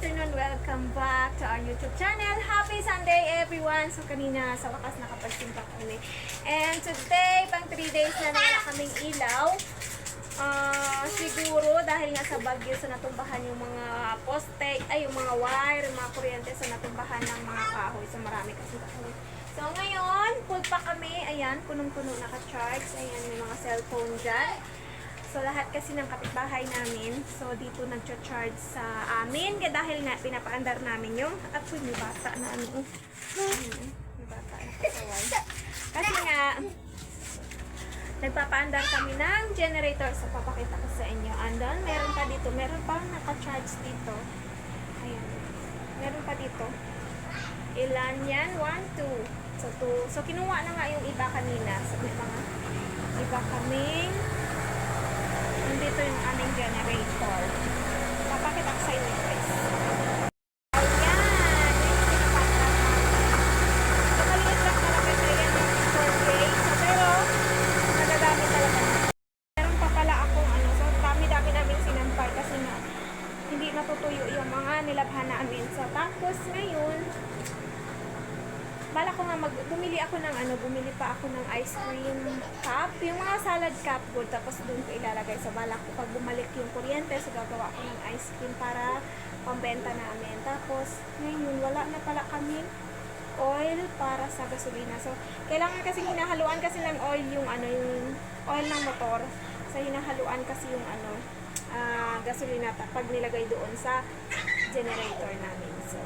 afternoon. Welcome back to our YouTube channel. Happy Sunday, everyone! So, kanina sa wakas nakapagsimba kami. And today, pang 3 days na wala kaming ilaw. Ah, siguro dahil nga sa bagyo sa natumbahan yung mga poste, ay yung mga wire, yung mga kuryente sa natumbahan ng mga kahoy. So, marami kasi kahoy. So, ngayon, full pa kami. Ayan, punong-puno naka-charge. Ayan, may mga cellphone dyan. So, lahat kasi ng kapitbahay namin, so dito nagcha-charge sa amin. Kaya dahil nga, pinapaandar namin yung, at may bata na ano. Ayun, May bata na kasaway. Kasi nga, nagpapaandar kami ng generator. So, papakita ko sa inyo. Andon, meron pa dito. Meron pa naka-charge dito. Ayan. Meron pa dito. Ilan yan? 1, 2. So, two. So, kinuha na nga yung iba kanina. So, may mga iba kaming nandito yung aming generator. Papakita ko sa inyo guys. Ayan! Yung pinapatrap namin. So, maliit lang talaga siya yan ng 4K. So, pero, nagagamit talaga. Meron pa pala akong ano. So, dami-dami namin sinampay kasi nga, hindi natutuyo yung mga nilabhan namin. So, tapos ngayon, bala ko nga mag bumili ako ng ano, bumili pa ako ng ice cream cup, yung mga salad cup good, tapos doon ko ilalagay sa balak ko pag bumalik yung kuryente, so gagawa ko ng ice cream para pambenta namin. Tapos ngayon wala na pala kami oil para sa gasolina. So kailangan kasi hinahaluan kasi ng oil yung ano yung oil ng motor. So hinahaluan kasi yung ano ah, gasolina pag nilagay doon sa generator namin. So,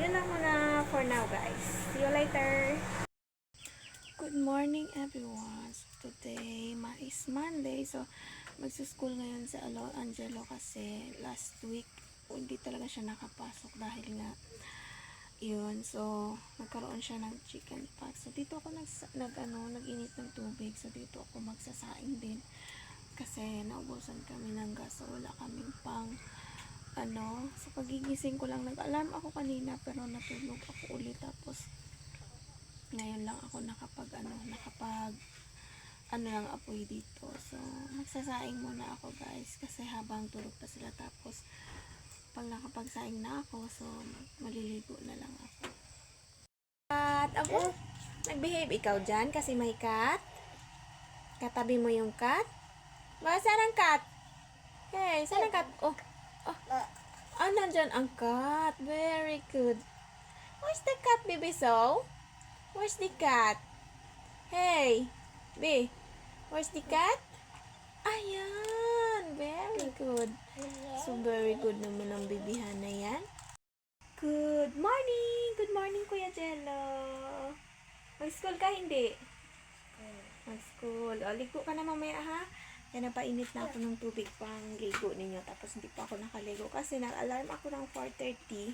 yun lang muna for now, guys. See you later! Good morning, everyone. So, today, ma is Monday. So, magsa-school ngayon sa Alo Angelo kasi last week, hindi talaga siya nakapasok dahil nga yun. So, nagkaroon siya ng chicken pox. So, dito ako nag, nag, ano, nag-init ng tubig. So, dito ako magsasaing din. Kasi naubusan kami ng gas. So, wala kaming pang ano, sa pagigising ko lang nag-alarm ako kanina pero natulog ako ulit tapos ngayon lang ako nakapag ano, nakapag ano lang apoy dito. So, magsasaing muna ako guys kasi habang tulog pa sila tapos pag nakapagsaing na ako, so maliligo na lang ako. At ako, nag-behave ikaw dyan kasi may cat. Katabi mo yung cat. Ba, saan ang cat? Hey, saan ang cat? Oh, oh. Ah, nandyan ang cat. Very good. Where's the cat, baby so? Where's the cat? Hey, B, where's the cat? Ayan, very good. So, very good naman ang bibihan na yan. Good morning! Good morning, Kuya Jello. Mag-school ka, hindi? Mag-school. O, ligo ka na mamaya, ha? Kaya napainit na ako ng tubig pang ligo ninyo. Tapos hindi pa ako nakaligo kasi nag-alarm ako ng 4.30.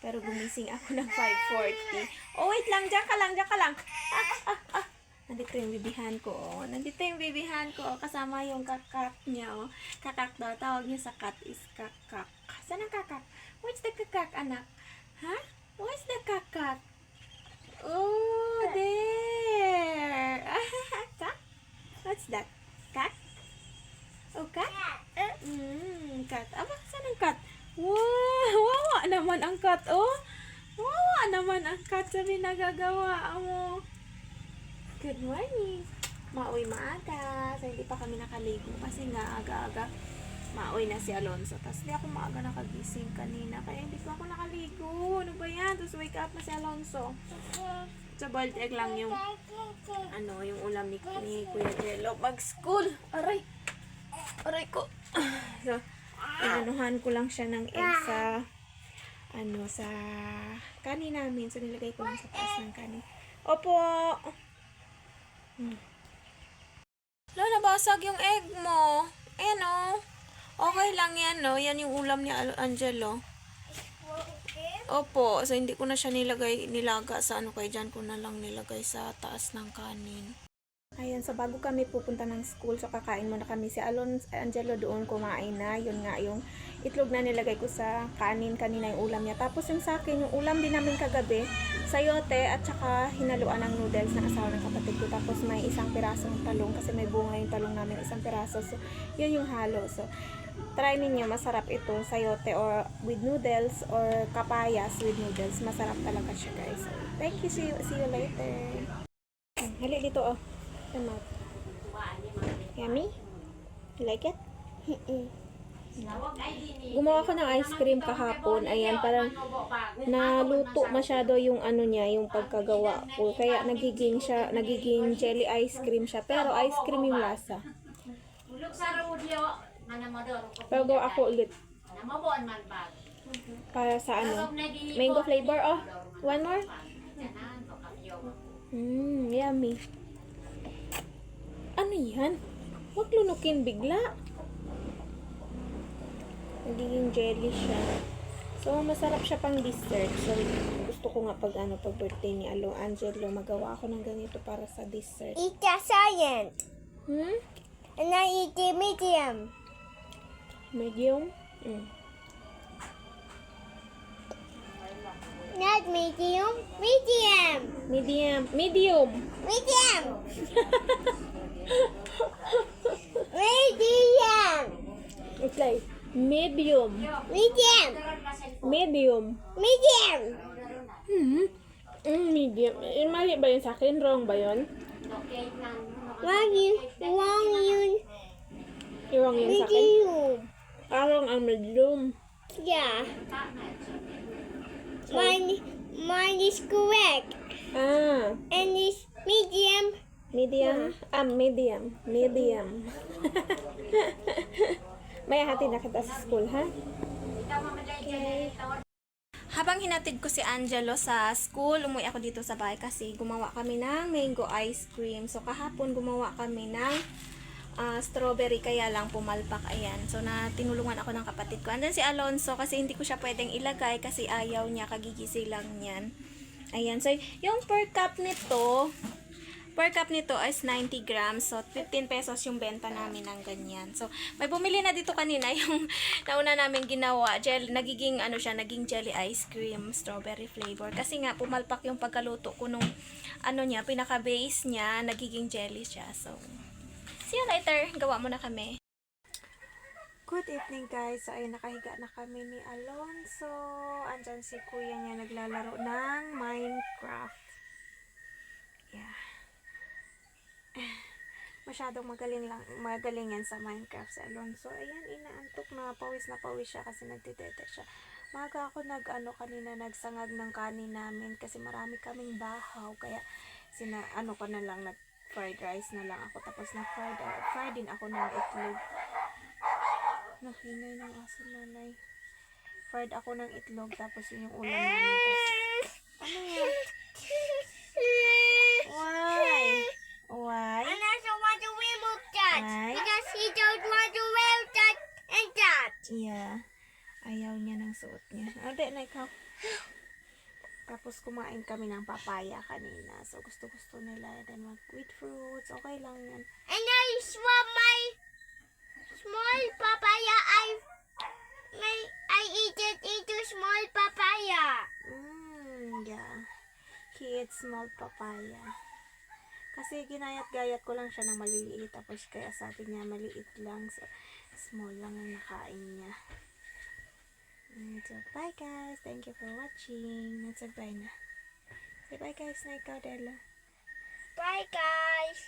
Pero gumising ako ng 5.40. Oh, wait lang. Diyan ka lang. Diyan ka lang. Ah, ah, ah. Nandito yung bibihan ko, oh. Nandito yung bibihan ko, oh. Kasama yung kakak niya, oh. Kakak daw. Tawag niya sa cat is kakak. Saan ang kakak? Where's the kakak, anak? Ha? Where's the kakak? Oh, there. cat? What's that? Cat? Oh, cat? Mm, cat. Aba, saan ang cat? Wow, wawa naman ang cat, oh. Wawa naman ang cat sa nagagawa mo. Good morning. Mauwi maaga. So, hindi pa kami nakaligo kasi nga aga-aga mauwi na si Alonso. Tapos hindi ako maaga nakagising kanina. Kaya hindi pa ako nakaligo. Ano ba yan? Tapos wake up na si Alonso. Sa boiled egg lang yung ano, yung ulam ni, ni Kuya Jello. Mag-school. Aray. Aray ko. so, inanuhan ko lang siya ng egg sa ano, sa kanin namin. So, nilagay ko lang sa taas ng kanin. Opo. Hmm. Lo, nabasag yung egg mo. Ayan o. Okay lang yan, no? Yan yung ulam ni Angelo. Opo. So, hindi ko na siya nilagay, nilaga sa ano kay dyan ko na lang nilagay sa taas ng kanin. Ayan, so bago kami pupunta ng school, so kakain muna kami si Alon, Angelo doon kumain na. Yun nga, yung itlog na nilagay ko sa kanin kanina yung ulam niya. Tapos yung sa akin, yung ulam din namin kagabi, sayote at saka hinaluan ng noodles na asawa ng kapatid ko. Tapos may isang pirasong talong kasi may bunga yung talong namin, isang piraso. So, yun yung halo. So, try ninyo, masarap itong sayote or with noodles or kapayas with noodles. Masarap talaga siya, guys. So, thank you. See you, see you later. Hali dito, oh. Come out. Yummy? You like it? Gumawa ko ng ice cream kahapon. Ayan, parang naluto masyado yung ano niya, yung pagkagawa ko. Kaya nagiging siya, nagiging jelly ice cream siya. Pero ice cream yung lasa. Pero gawa ako ulit. Para sa ano, mango flavor. Oh, one more. Mmm, yummy. Ano yan? Huwag lunukin bigla. Nagiging jelly siya. So, masarap siya pang dessert. So, gusto ko nga pag ano, pag birthday ni Alo Angelo, magawa ako ng ganito para sa dessert. Eat the science. Hmm? And I eat the medium. Medium? Mm. Not. Medium. Medium. Medium. Medium. medium. It's like medium. Medium. Medium. Medium. Hmm? Mm, medium. Eh, mali ba yun sa akin? Wrong ba yun? Wrong you. Wrong you. Wrong yun sa akin? Medium. Parang ang medium. Yeah. Mine, mine is correct. Ah, And it's medium. medium? Ah, medium. Medium. May hati na kita sa school, ha? okay. Habang hinatid ko si Angelo sa school, umuwi ako dito sa bahay kasi gumawa kami ng mango ice cream. So, kahapon gumawa kami ng ah, strawberry, kaya lang pumalpak. Ayan. So, na tinulungan ako ng kapatid ko. Andun si Alonso kasi hindi ko siya pwedeng ilagay kasi ayaw niya, kagigisi lang niyan. Ayan. So, yung per cup nito, per cup nito is 90 grams. So, 15 pesos yung benta namin ng ganyan. So, may bumili na dito kanina yung nauna namin ginawa. Gel, nagiging, ano siya, naging jelly ice cream, strawberry flavor. Kasi nga, pumalpak yung pagkaluto ko nung, ano niya, pinaka-base niya, nagiging jelly siya. So, see you later. Gawa mo na kami. Good evening guys. So, ayun, nakahiga na kami ni Alonso. Andyan si kuya niya naglalaro ng Minecraft. Yeah. Masyadong magaling lang, magaling yan sa Minecraft si Alonso. Ayan, inaantok na, pawis na pawis siya kasi nagtitete siya. Maga ako nag, ano, kanina nagsangag ng kanin namin kasi marami kaming bahaw. Kaya, sina, ano ko na lang, nag fried rice na lang ako. Tapos na fried, uh, fried din ako ng itlog. Nahinay ng aso nanay. Fried ako ng itlog tapos yun yung ulam namin. Tapos, ano yan? Yeah. Ayaw niya ng suot niya. Ate, na ikaw. Tapos kumain kami ng papaya kanina. So gusto-gusto nila. Then mag with fruits. Okay lang yan. And I swap my small papaya. I my I eat it into small papaya. Mm, yeah. He eats small papaya. Kasi ginayat-gayat ko lang siya ng maliliit. Tapos kaya sabi niya maliit lang. So, small lang ang nakain niya. Mm, So, bye guys. Thank you for watching. Bye na. Say bye guys na ikaw, Della. Bye guys.